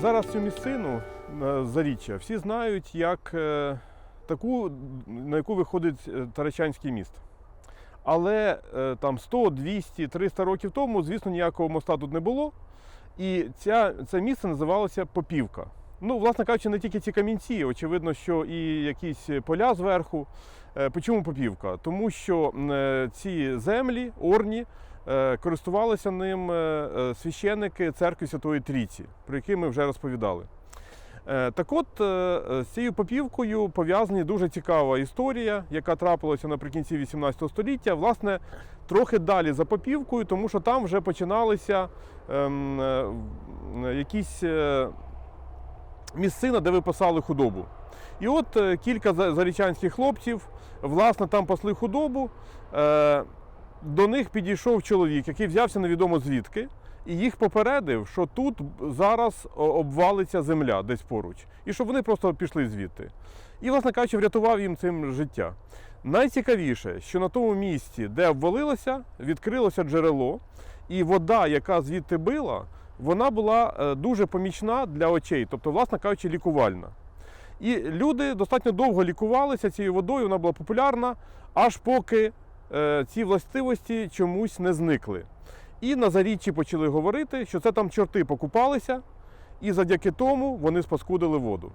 Зараз цю місцину е, заріччя всі знають як е, таку, на яку виходить е, Тарачанський міст. Але там 100, 200, 300 років тому, звісно, ніякого моста тут не було. І ця, це місце називалося Попівка. Ну, власне кажучи, не тільки ці камінці, очевидно, що і якісь поля зверху. Е, Чому Попівка? Тому що ці землі, орні, користувалися ним е, е, священники церкви Святої Трійці, про які ми вже розповідали. Е, Так от, е, е, з цією попівкою пов'язана дуже цікава історія, яка трапилася наприкінці 18 століття. Власне, трохи далі за попівкою, тому що там вже починалися ем, е, якісь е, місцина, де випасали худобу. І от е, кілька зарічанських хлопців, власне, там пасли худобу. До них підійшов чоловік, який взявся невідомо звідки, і їх попередив, що тут зараз обвалиться земля десь поруч, і щоб вони просто пішли звідти. І, власне кажучи, врятував їм цим життя. Найцікавіше, що на тому місці, де обвалилося, відкрилося джерело, і вода, яка звідти била, вона була е, дуже помічна для очей, тобто, власне кажучи, лікувальна. І люди достатньо довго лікувалися цією водою, вона була популярна, аж поки ці властивості чомусь не зникли. І на заріччі почали говорити, що це там чорти покупалися, і завдяки тому вони спаскудили воду.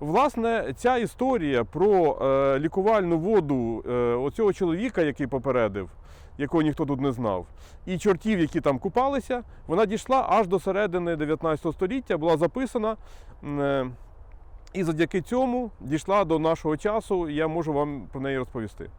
Власне, ця історія про е, лікувальну воду е, оцього чоловіка, який попередив, якого ніхто тут не знав, і чортів, які там купалися, вона дійшла аж до середини 19 століття, була записана. е, і завдяки цьому дійшла до нашого часу, і я можу вам про неї розповісти.